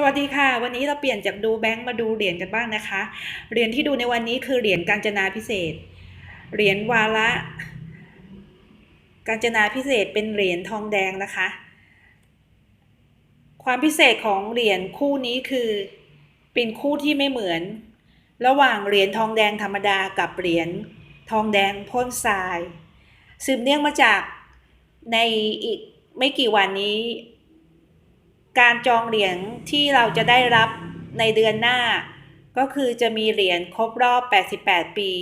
สวัสดีค่ะ วันนี้เราเปลี่ยนจากดูแบงค์มาดูเหรียญกันบ้างนะคะ เหรียญที่ดูในวันนี้คือเหรียญกาญจนาพิเศษ เหรียญวาระกาญจนาพิเศษเป็นเหรียญทองแดงนะคะ ความพิเศษของเหรียญคู่นี้คือเป็นคู่ที่ไม่เหมือน ระหว่างเหรียญทองแดงธรรมดากับเหรียญทองแดงพ่นทราย สืบเนื่องมาจากในอีกไม่กี่วันนี้ การจองเหรียญที่เราจะได้รับในเดือนหน้า ก็คือจะมีเหรียญครบรอบ 88 ปี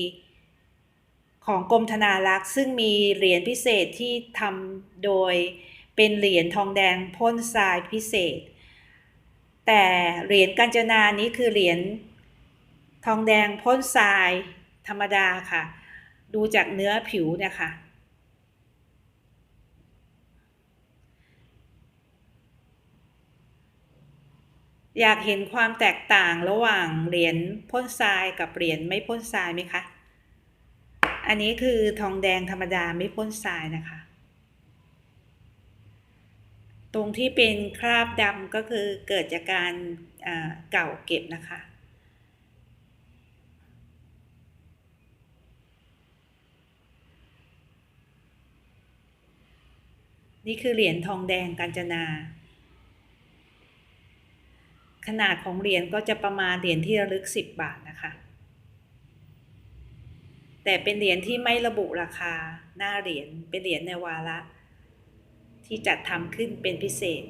ของกรมธนารักษ์ ซึ่งมีเหรียญพิเศษที่ทำโดยเป็นเหรียญทองแดงพ่นทรายพิเศษ แต่เหรียญกาญจนานี้คือเหรียญทองแดงพ่นทรายธรรมดาค่ะ ดูจากเนื้อผิวเนี่ยค่ะ อยากเห็นความแตกต่างระหว่างเหรียญพ่นทรายกับเหรียญไม่พ่นทรายไหมคะ อันนี้คือทองแดงธรรมดาไม่พ่นทรายนะคะ ตรงที่เป็นคราบดำก็คือเกิดจากการเก่าเก็บนะคะ นี่คือเหรียญทองแดงกาญจนา ขนาดของเหรียญก็จะประมาณเหรียญที่ระลึก 10 บาทนะคะ แต่เป็นเหรียญที่ไม่ระบุราคาหน้าเหรียญเป็นเหรียญในวาระ ที่จัดทำขึ้นเป็นพิเศษ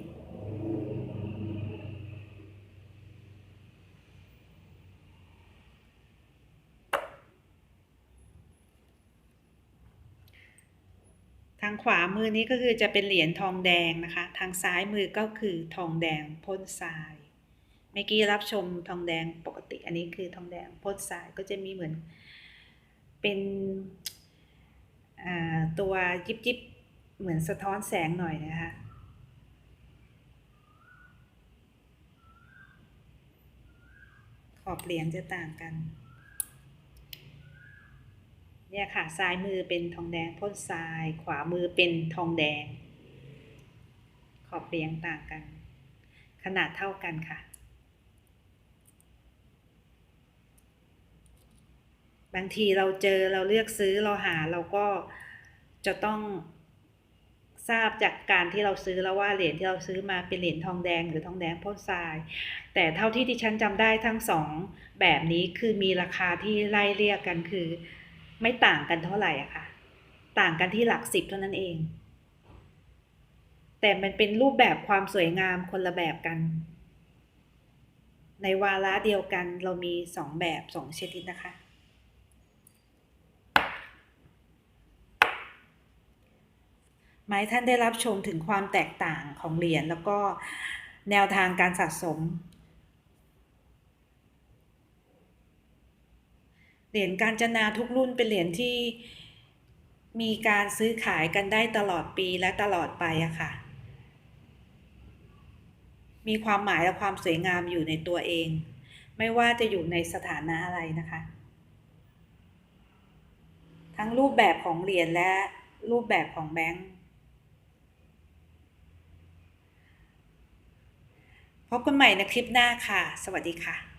ทางขวามือนี้ก็คือจะเป็นเหรียญทองแดงนะคะ ทางซ้ายมือก็คือทองแดงพ่นทราย มื่อกี้รับชมทองแดงปกติ อันนี้คือทองแดงพ่นทรายก็จะมีเหมือน เป็นตัวยิบยิบเหมือนสะท้อนแสงหน่อยนะคะขอบเหรียญจะต่างกัน เนี่ยค่ะซ้ายมือเป็นทองแดงพ่นทราย ขวามือเป็นทองแดง ขอบเหรียญต่างกัน ขนาดเท่ากันค่ะ บางทีเราเจอเราเลือกซื้อเราหาเราก็จะต้องทราบจากการที่เราซื้อแล้วว่าเหรียญที่เราซื้อมาเป็นเหรียญทองแดงหรือทองแดงพ่นทราย แต่เท่าที่ที่ฉันจำได้ทั้งสองแบบนี้คือมีราคาที่ไล่เรียกกันคือ ไม่ต่างกันเท่าไหร่อะค่ะ ต่างกันที่หลักสิบเท่านั้นเอง แต่มันเป็นรูปแบบความสวยงามคนละแบบกัน ในวาระเดียวกันเรามีสองแบบสองชนิดนะคะห มายท่านได้รับชมถึงความแตกต่างของเหรียญแล้วก็แนวทางการสะสม เหรียญการจนาทุกรุ่นเป็นเหรียญที่มีการซื้อขายกันได้ตลอดปีและตลอดไปอะค่ะ มีความหมายและความสวยงามอยู่ในตัวเอง ไม่ว่าจะอยู่ในสถานะอะไรนะคะ ทั้งรูปแบบของเหรียญและรูปแบบของแบงค์ พบกันใหม่ในคลิปหน้าค่ะ สวัสดีค่ะ